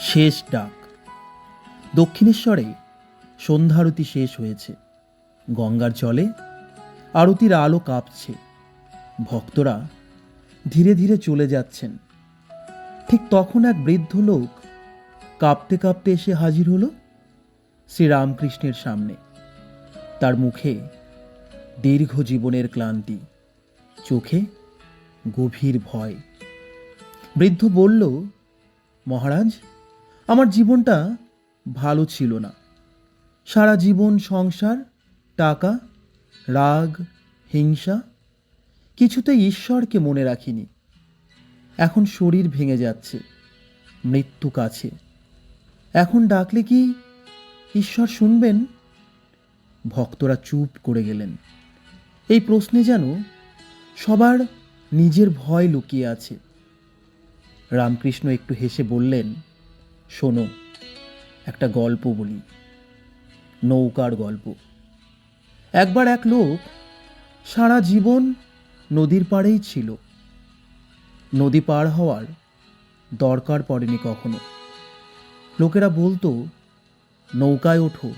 শেষ ডাক। দক্ষিণেশ্বরে সন্ধ্যারতি শেষ হয়েছে। গঙ্গার জলে আরতির আলো কাঁপছে। ভক্তরা ধীরে ধীরে চলে যাচ্ছেন। ঠিক তখন এক বৃদ্ধ লোক কাঁপতে কাঁপতে এসে হাজির হলো শ্রীরামকৃষ্ণের সামনে। তার মুখে দীর্ঘ জীবনের ক্লান্তি, চোখে গভীর ভয়। বৃদ্ধ বলল, মহারাজ আমার জীবনটা ভালো ছিল না। সারা জীবন সংসার, টাকা, রাগ, হিংসা কিছুতে ঈশ্বরকে মনে রাখিনি। এখন শরীর ভেঙে যাচ্ছে, মৃত্যু কাছে। এখন ডাকলে কি ঈশ্বর শুনবেন? ভক্তরা চুপ করে গেলেন। এই প্রশ্নে যেন সবার নিজের ভয় লুকিয়ে আছে। রামকৃষ্ণ একটু হেসে বললেন শোনো, একটা গল্প বলি, নৌকার গল্প। একবার এক লোক সারা জীবন নদীর পাড়েই ছিল। নদী পার হওয়ার দরকার পড়েনি কখনো। লোকেরা বলতো, নৌকায় ওঠো,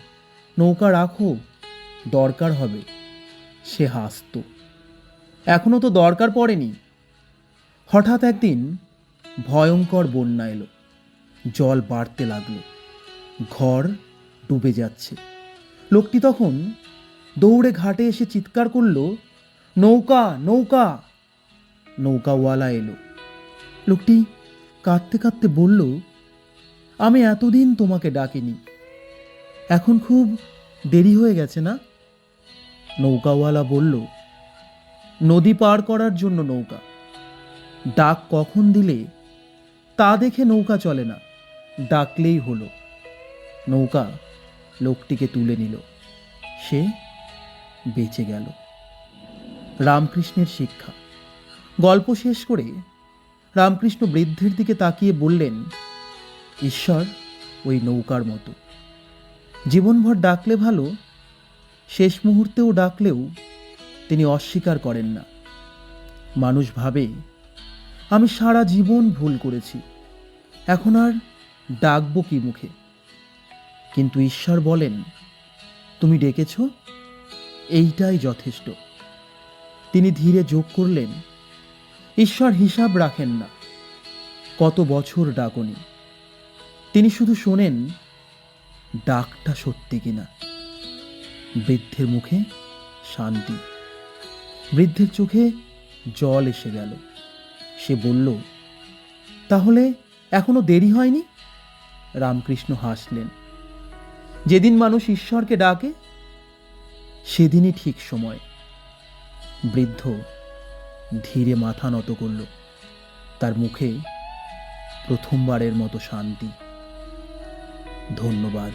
নৌকা রাখো, দরকার হবে, সে হাসত। এখনও তো দরকার পড়েনি। হঠাৎ একদিন ভয়ঙ্কর বন্যা এলো। জল বাড়তে লাগল। ঘর ডুবে যাচ্ছে। লোকটি তখন দৌড়ে ঘাটে এসে চিৎকার করল, নৌকা নৌকা! নৌকাওয়ালা এলো। লোকটি কাঁদতে কাঁদতে বলল, আমি এতদিন তোমাকে ডাকিনি। এখন খুব দেরি হয়ে গেছে না? নৌকাওয়ালা বলল, নদী পার করার জন্য নৌকা। ডাক কখন দিলে তা দেখে নৌকা চলে না। ডাকলেই হলো। নৌকা লোকটিকে তুলে নিল। সে বেঁচে গেল। রামকৃষ্ণের শিক্ষা। গল্প শেষ করে রামকৃষ্ণ বৃদ্ধের দিকে তাকিয়ে বললেন, ঈশ্বর ওই নৌকার মতো। জীবনভর ডাকলে ভালো, শেষ মুহূর্তেও ডাকলেও তিনি অস্বীকার করেন না। মানুষ ভাবে, আমি সারা জীবন ভুল করেছি। এখন আর ডাকবো কি মুখে? কিন্তু ঈশ্বর বলেন, তুমি ডেকেছ? এইটাই যথেষ্ট। তিনি ধীরে যোগ করলেন, ঈশ্বর হিসাব রাখেন না। কত বছর ডাকনি? তিনি শুধু শোনেন, ডাকটা সত্যি কিনা? বৃদ্ধের মুখে শান্তি। বৃদ্ধের চোখে জল এসে গেল। সে বলল, তাহলে এখনও দেরি হয়নি? রামকৃষ্ণ হাসলেন। যেদিন মানুষ ঈশ্বরকে ডাকে, সেদিনই ঠিক সময়। বৃদ্ধ ধীরে মাথা নত করল। তার মুখে প্রথমবারের মতো শান্তি। ধন্যবাদ।